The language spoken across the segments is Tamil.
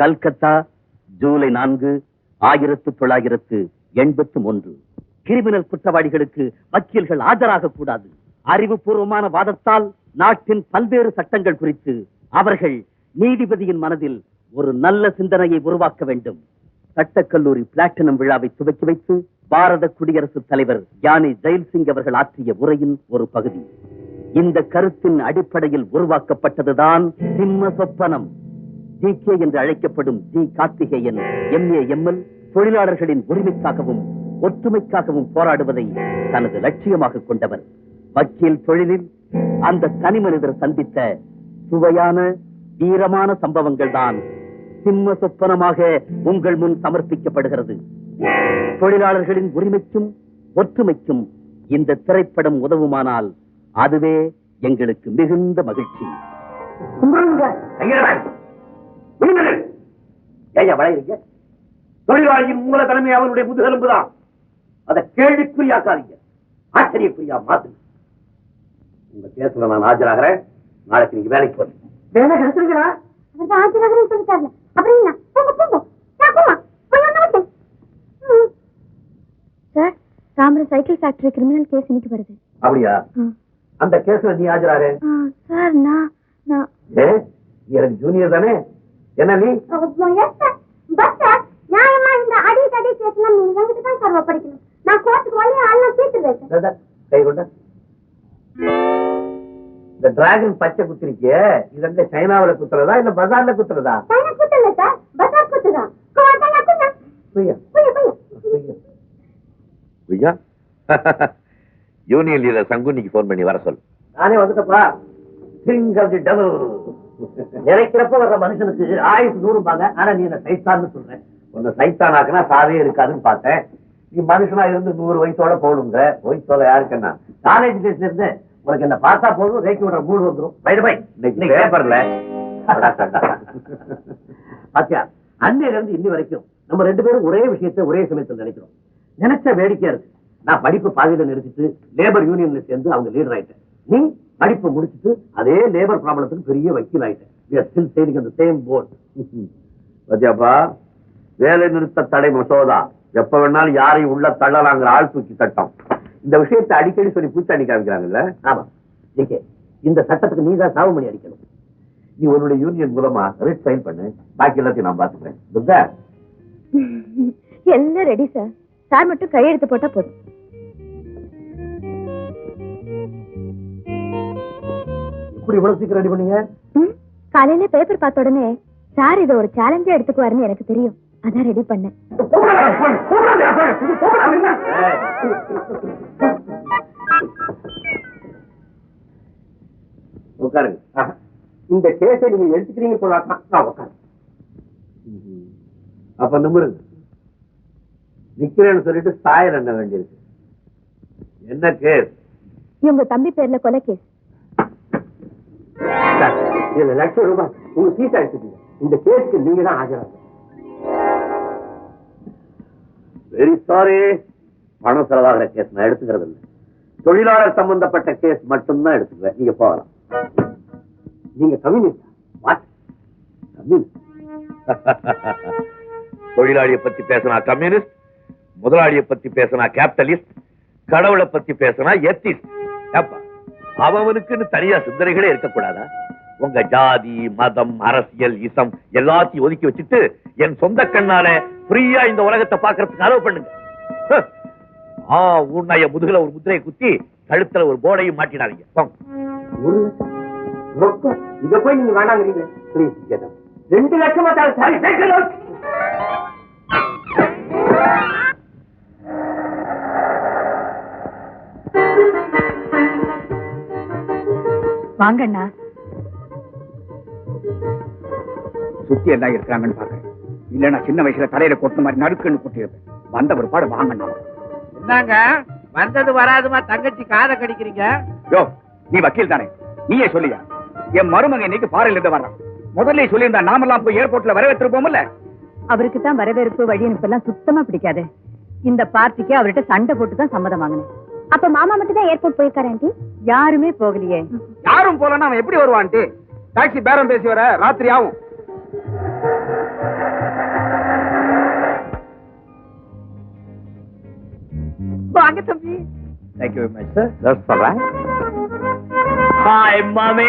கல்கத்தா ஜூலை நான்கு ஆயிரத்து தொள்ளாயிரத்து எண்பத்து ஒன்று. கிரிமினல் குற்றவாளிகளுக்கு வக்கீல்கள் ஆஜராக கூடாது அறிவுபூர்வமான வாதத்தால் நாட்டின் பல்வேறு சட்டங்கள் குறித்து அவர்கள் நீதிபதியின் மனதில் ஒரு நல்ல சிந்தனையை உருவாக்க வேண்டும். சட்டக்கல்லூரி பிளாட்டினம் விழாவை துவக்கி வைத்து பாரத குடியரசுத் தலைவர் யானி ஜெயில் சிங் அவர்கள் ஆற்றிய உரையின் ஒரு பகுதி. இந்த கருத்தின் அடிப்படையில் உருவாக்கப்பட்டதுதான் சிம்ம சொப்பனம். ஜி கே என்று அழைக்கப்படும் ஜி கார்த்திகேயன் எம்ஏ எம்எல் தொழிலாளர்களின் உரிமைக்காகவும் ஒற்றுமைக்காகவும் போராடுவதை தனது லட்சியமாக கொண்டவர். வக்கீல் தொழிலில் அந்த தனி மனிதர் சந்தித்த சுவையான வீரமான சம்பவங்கள் தான் சிம்ம சொப்பனமாக உங்கள் முன் சமர்ப்பிக்கப்படுகிறது. தொழிலாளர்களின் உரிமைக்கும் ஒற்றுமைக்கும் இந்த திரைப்படம் உதவுமானால் அதுவே எங்களுக்கு மிகுந்த மகிழ்ச்சி. ஏயா வளையறீங்க? தொழிலாளியின் மூல தலைமை அவனுடைய முதுகெலும்பு தான் அதை கேள்விக்குறியாக்காதீங்க. ஆச்சரியக்குறியா மாத்துங்க உங்க கேஸ்ல நான் ஆஜராகிறேன். நாளைக்கு நீங்க வேலைக்கு போறீங்க வேலை கிடைச்சிருக்கா அவர் ஆஜராகிறேன்னு சொல்லிட்டாரு அப்புறம் என்ன? போங்க போங்க. நான் போலாம் போய் ஒண்ணு விட்டேன் sir Tambaram cycle factory criminal case இன்னைக்கு வருது. அப்படியா? அந்த கேஸ்ல நீ ஆஜராக? சார் நான் நான். ஏ நீ எனக்கு ஜூனியர் தானே? என்ன நீ? நியாயமா இந்த அடி தடி நீங்க எங்கிட்ட தான் சார் ஒப்படைக்கணும். நான் கோர்ட்டுக்கு வழி ஆள்லாம் இந்தா, கை கொண்ட. இந்த டிராகன் பச்சை குத்திருக்கே இது எங்க சைனாவுல குத்துறதா இல்ல பஜார்ல குத்துறதா? China குத்தல sir. பஜார் சுய்யா. ஐயா யூனியன் லீடர் சங்குனிக்கு போன் பண்ணி வர சொல் நானே வந்துட்டப்பா கிங் ஆஃப் தி டபுள் நினைக்கிறப்ப வர்ற மனுஷனுக்கு ஆயுசு நூறுபாங்க ஆனா நீ என்ன சைத்தான்னு சொல்றேன் உன்னை சைத்தானாக்குனா சாவே இருக்காதுன்னு பார்த்தேன். நீ மனுஷனா இருந்து நூறு வயசோட போடுங்க வயசோட யாருக்குன்னா? காலேஜ் டேஸ்ல இருந்து உனக்கு என்ன பார்த்தா போதும் ரேக்கி விடுற மூடு வந்துரும். பை பை இன்னைக்கு பேப்பர்ல பாத்தியா அன்னையில இருந்து இன்னி வரைக்கும் நம்ம ரெண்டு பேரும் ஒரே விஷயத்தை ஒரே சமயத்தில் நினைக்கிறோம். நினைச்ச வேடிக்கையா இருக்கு. நான் படிப்பு பாதியில நிறுத்திட்டு லேபர் யூனியன்ல சேர்ந்து அவங்க லீடர் ஆயிட்டேன். நீ படிப்பு முடிச்சுட்டு அதே லேபர் ப்ராப்ளத்துக்கு பெரிய வக்கீல் ஆயிட்டேன். பத்தியாப்பா வேலை நிறுத்த தடை மசோதா. எப்ப வேணாலும் யாரையும் உள்ள தள்ளலாங்கிற ஆள் தூக்கி சட்டம் இந்த விஷயத்தை அடிக்கடி சொல்லி பூச்சாண்டி காமிக்கிறாங்கல்ல? ஆமா. ஜிகே இந்த சட்டத்துக்கு நீ தான் சாவுமணி அடிக்கணும். நீ உன்னுடைய யூனியன் மூலமா ரெட் சைன் பண்ணு. பாக்கி எல்லாத்தையும் நான் பாத்துக்கிறேன் என்ன எல்லாம் ரெடி சார் சார் மட்டும் கையெழுத்து போட்டா போதும். இப்படி இவ்வளவு சீக்கிரம் ரெடி பண்ணீங்க? காலையில பேப்பர் பார்த்த உடனே சார் இதை ஒரு சேலஞ்சா எடுத்துக்குவாருன்னு எனக்கு தெரியும். அதான் ரெடி பண்ணேன். உட்காருங்க. இந்த கேஸை நீங்க எடுத்துக்கிறீங்க நான் உட்காரு அப்ப நிமிருங்க நிக்கிறேன்னு சொல்லிட்டு சாயர் என்ன வேண்டியிருக்கு. என்ன கேஸ் இவங்க தம்பி பேர்ல கொலை கேஸ் இதுல லட்சம் ரூபாய்? உங்க சீட்டா எடுத்துக்கீங்க இந்த கேஸுக்கு நீங்க தான் ஆஜராக வெரி சாரி பணம் செலவாகிற கேஸ் நான் எடுத்துக்கிறது இல்லை. தொழிலாளர் சம்பந்தப்பட்ட கேஸ் மட்டும்தான் எடுத்துக்குவேன் நீங்க போகலாம். நீங்க கம்யூனிஸ்ட் தொழிலாளியை பத்தி பேசினா கம்யூனிஸ்ட் முதலாளியை பத்தி பேசினா கேபிட்டலிஸ்ட் கடவுளை பத்தி பேசினா எத்திஸ்ட் அவனுக்குன்னு தனியா சிந்தனைகளே இருக்கக்கூடாதா? உங்க ஜாதி மதம் அரசியல் இசம் எல்லாத்தையும் ஒதுக்கி வச்சுட்டு என் சொந்த கண்ணால ஃப்ரீயா இந்த உலகத்தை பாக்குறதுக்கு அலோவ் பண்ணுங்க. ஆ உன்னைய முதுகுல ஒரு முத்திரையை குத்தி கழுத்துல ஒரு போர்டையும் மாட்டினாதீங்க இத போய் நீங்க ரெண்டு லட்சமா சரி. வாங்கண்ணா சுத்தி எல்லாம் இருக்கிறாங்கன்னு பாக்குறேன். இல்லன்னா சின்ன வயசுல தலையில கொட்ட மாதிரி நடுக்குன்னு கொட்டிருப்பேன் வந்த ஒரு பாடு என்னங்க? வந்தது வராதுமா? தங்கச்சி காதை கடிக்கிறீங்க? யோ நீ வக்கீல் தானே? நீயே சொல்லியா? என் மருமகன் இன்னைக்கு பாறையில இருந்து வர்றான் முதல்ல சொல்லியிருந்தா நாமெல்லாம் போய் ஏர்போர்ட்ல வரவேற்றிருப்போம்ல? அவருக்கு தான் வரவேற்பு வழி அனுப்பெல்லாம் சுத்தமா பிடிக்காது. இந்த பார்ட்டிக்கு அவர்கிட்ட சண்டை போட்டு தான் சம்மதம் வாங்கினேன். அப்ப மாமா மட்டும் தான் ஏர்போர்ட் போயிருக்காரு ஆண்டி? யாருமே போகலையே. யாரும் போலன்னா அவன் எப்படி வருவான்ட்டு டாக்ஸி பேரம் பேசி வர ராத்திரி ஆகும். வாங்க தம்பி. Thank you very much sir that's all hi மாமி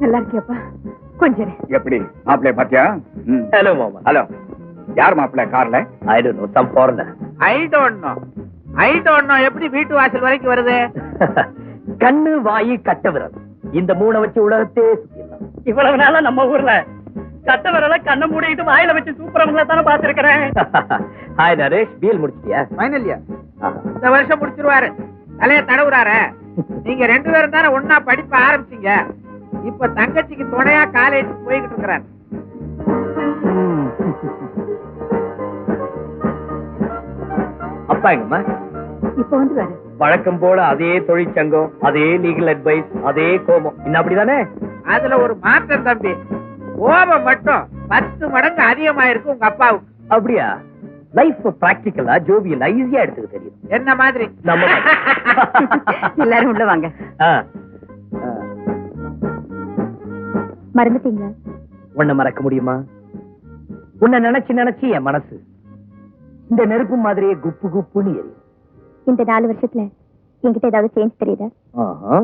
நல்லா இருக்கியாப்பா? கொஞ்சம். எப்படி? மாப்பிள்ளைய பாத்தியா. ஹலோ மாமா. ஹலோ யார் மாப்பிள்ளை கார்ல? I don't know some foreigner I don't know I don't know எப்படி வீட்டு வாசல் வரைக்கும் வருது? கண்ணு வாயி கட்ட விரல். இந்த மூணை வச்சு உலகத்தே சுத்திடலாம். இவ்வளவு நாளா நம்ம ஊர்ல கட்ட விரல கண்ணை மூடிட்டு வாயில வச்சு சூப்பரவங்கள தானே பாத்துருக்கிறேன் ஹாய் நரேஷ் பிஎல் முடிச்சிட்டியா? ஃபைனல் இயர் இந்த வருஷம் முடிச்சிருவாரு. தலைய தடவுறாரு. நீங்க ரெண்டு பேரும் தானே ஒன்னா படிப்ப ஆரம்பிச்சீங்க. இப்ப தங்கச்சிக்கு துணையா காலேஜ் போய்கிட்டு இருக்கிறார். அப்பா எங்கம்மா? இப்ப வந்து வேற வழக்கம் போல அதே தொழிற்சங்கம் அதே லீகல் அட்வைஸ் அதே கோபம். இன்னும் அப்படிதானே? அதுல ஒரு மாற்றம் தம்பி. கோபம் மட்டும் பத்து மடங்கு அதிகமாயிருக்கு உங்க அப்பாவுக்கு. அப்படியா? லைஃப் பிராக்டிக்கலா ஜோவியலா ஈஸியா எடுத்துக்க தெரியும். என்ன மாதிரி? நம்ம எல்லாரும் உள்ள வாங்க. மறந்துட்டீங்களா? உன்னை மறக்க முடியுமா? உன்னை நினைச்சு நினைச்சு என் மனசு இந்த நெருப்பு மாதிரியே குப்பு குப்புன்னு எரியும். இந்த நாலு வருஷத்துல என்கிட்ட ஏதாவது சேஞ்ச் தெரியுதா? ஆஹா.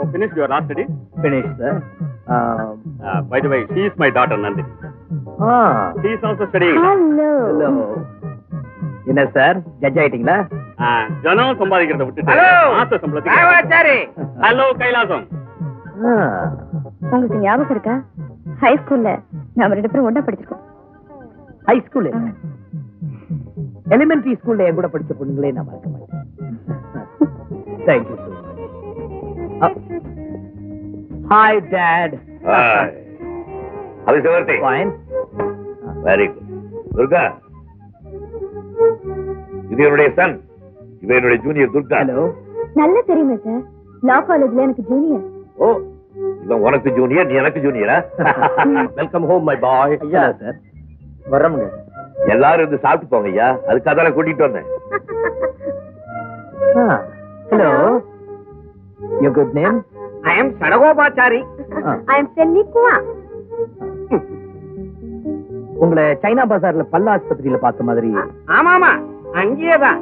So, finished your last study? Finish, sir. Um, Uh, by the way, she is my daughter, Nandini. ah, She is also studying. Hello hello. என்ன சார் ஜட்ஜ் ஆயிட்டீங்களா? ஜனம் சம்பாதிக்கிறத விட்டுட்டு ஹலோ மாச சம்பளத்துக்கு ஹலோ கைலாசம். உங்களுக்கு ஞாபகம் இருக்கா? ஹை ஸ்கூல்ல நாம ரெண்டு பேரும் ஒண்ணா படிச்சிருக்கோம். ஹை ஸ்கூல் எலிமெண்டரி ஸ்கூல்ல என் கூட படிச்ச பொண்ணுங்களே நான் மறக்க மாட்டேன். Thank you so much hi date அது சிவர்த்தி ஃபைன் வெரி குட் துர்கா இது என்னுடைய சன் என்னுடைய ஜூனியர் துர்கா ஹலோ நல்லா தெரியுமே சார் லா காலேஜ்ல எனக்கு ஜூனியர் ஓ இவன் உனக்கு ஜூனியர் நீ எனக்கு ஜூனியரா வெல்கம் ஹோம் மை பாய் ஐயா சார் வர்றோமுங்க. எல்லாரும் இருந்து சாப்பிட்டு போங்க ஐயா அதுக்காக தானே கூட்டிட்டு வந்தேன். Hello you good name I am Sadagopachari I am Selli குவா உங்களை சைனா பஜார்ல பல்ல ஆஸ்பத்திரியில பார்த்த மாதிரி. ஆமாமா அங்கேயேதான்.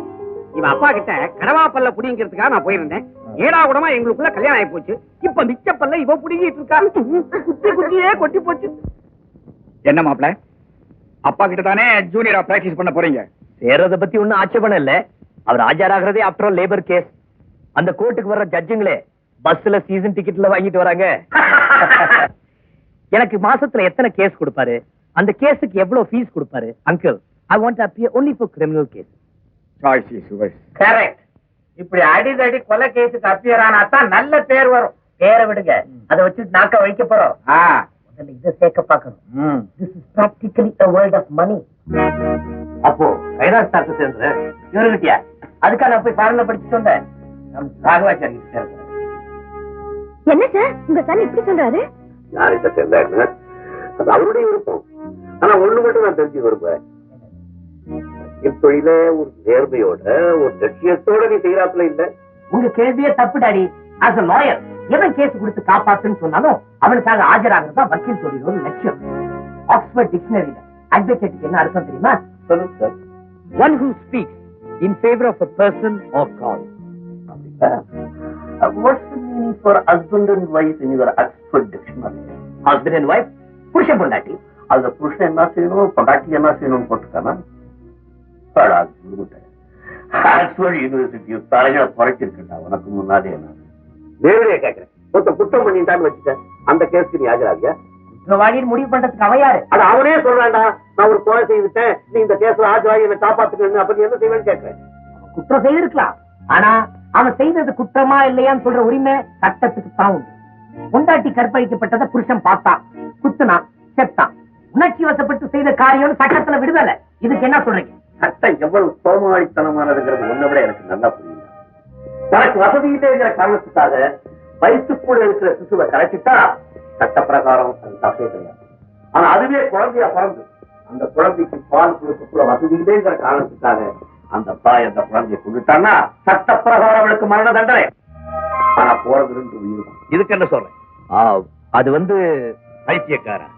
இவ அப்பா கிட்ட கடவா பல்ல புடிங்கிறதுக்காக நான் போயிருந்தேன். ஏடா கூடமா எங்களுக்குள்ள கல்யாணம் ஆகி போச்சு. இப்ப மிச்ச பல்ல இவ புடுங்கிட்டு இருக்கா. குத்தி குத்தியே கொட்டி போச்சு. என்ன மாப்பிள்ளை அப்பா கிட்ட தானே ஜூனியரா பிராக்டிஸ் பண்ண போறீங்க? சேர்றத பத்தி ஒண்ணும் ஆட்சேபணம் இல்ல. அவர் ஆஜராகிறதே ஆஃப்டர் லேபர் கேஸ் அந்த கோர்ட்டுக்கு வர்ற ஜட்ஜுங்களே பஸ்ல சீசன் டிக்கெட்ல வாங்கிட்டு வராங்க. எனக்கு மாசத்துல எத்தனை கேஸ் கொடுப்பாரு? அந்த கேஸுக்கு எவ்வளவு ஃபீஸ் கொடுப்பாரு? Uncle I want appear only for criminal case choice is yours correct இப்படி அடிதடி கொலை கேஸுக்கு அப்பியர் ஆனா தான் நல்ல பேர் வரும். பேரை விடுங்க. அதை வச்சுட்டு நாக்க வைக்க போறோம். ஆ. முதல்ல இதை சேர்க்க பார்க்கணும். This is practically a world of money. அப்போ கைலாஸ் டாக்டர் சேர்ந்து இவருகிட்டயா அதுக்காக நான் போய் பாடல படிச்சுட்டு வந்தேன். நம்ம ராகவாச்சாரி கிட்ட சேர்ந்தேன் என்ன சார்? உங்க சன் இப்படி சொல்றாரு? யார்கிட்ட சேர்ந்தா என்ன அது அவருடைய விருப்பம். ஆனா ஒண்ணு மட்டும் நான் தெரிஞ்சு விரும்புறேன். தொழில ஒரு நேர்மையோட ஒரு லட்சியத்தோட நீ செய்யறாப்புல இல்ல. உங்க கேள்வியே தப்பு டாடி. ஆஸ் a லாயர் எவன் கேஸ் கொடுத்து காப்பாத்துன்னு சொன்னாலும் அவனுக்காக ஆஜராகிறது தான் வக்கீல் தொழிலோட லட்சியம். ஆக்ஸ்போர்ட் டிக்ஷனரியில அட்வொகேட்டுக்கு என்ன அர்த்தம் தெரியுமா? சொல்லுங்க sir. One who speaks in favour of a person or call what's the meaning for husband and wife in your Oxford dictionary husband and wife புருஷன் பொண்டாட்டி அதுல புருஷன் என்ன செய்யணும்? பொண்டாட்டி என்ன செய்யணும்னு போட்டுருக்கானா ஆக்ஸ்போர்ட் யூனிவர்சிட்டி தலைகளை குறைச்சிருக்கா உனக்கு முன்னாடி என்ன? நேரடியா கேக்குறேன் ஒருத்த குற்றம் பண்ணிட்டான்னு வச்சுக்க அந்த கேஸ்க்கு நீ ஆஜராகியா? குற்றவாளின்னு முடிவு பண்றதுக்கு அவையாரு அது அவனே சொல்றான்டா நான் ஒரு கொலை செய்துட்டேன் நீ இந்த கேஸ்ல ஆஜராகி என்ன காப்பாத்துக்கணும் அப்ப நீ என்ன செய்வேன்னு கேட்கிறேன்? குற்றம் செய்திருக்கலாம். ஆனா அவன் செய்தது குற்றமா இல்லையான்னு சொல்ற உரிமை சட்டத்துக்கு தான் உண்டு. கொண்டாட்டி கற்பழிக்கப்பட்டதை புருஷன் பார்த்தான் குத்துனான் செத்தான். உணர்ச்சி வசப்பட்டு செய்த காரியம் சட்டத்துல விடுதலை. இதுக்கு என்ன சொல்றீங்க? சட்டம் எவ்வளவு சோமாளித்தனமானதுங்கிறது ஒண்ணு விட எனக்கு நல்லா புரியுது. தனக்கு வசதி இல்லைங்கிற காரணத்துக்காக வயிற்றுக்குள்ள இருக்கிற சிசுவை கரைச்சிட்டா சட்ட பிரகாரம் அது தப்பே கிடையாது. ஆனா அதுவே குழந்தையா பிறந்து அந்த குழந்தைக்கு பால் கொடுக்கக்கூட வசதி இல்லைங்கிற காரணத்துக்காக அந்த தாய் அந்த குழந்தையை கொண்டுட்டான்னா சட்ட பிரகாரம் அவளுக்கு மரண தண்டனை. ஆனா போறது ரெண்டு உயிர் இதுக்கு என்ன சொல்றேன்? அது வந்து பைத்தியக்காரா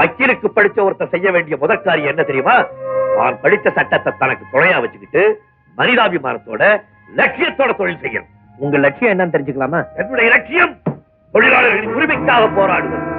வக்கீலுக்கு படிச்ச ஒருத்தர் செய்ய வேண்டிய காரியம் என்ன தெரியுமா? தான் படிச்ச சட்டத்தை தனக்கு துணையா வச்சுக்கிட்டு மனிதாபிமானத்தோட லட்சியத்தோட தொழில் செய்யணும். உங்க லட்சியம் என்னன்னு தெரிஞ்சுக்கலாமா? என்னுடைய லட்சியம் தொழிலாளர்களின் உரிமைக்காக போராடுவது.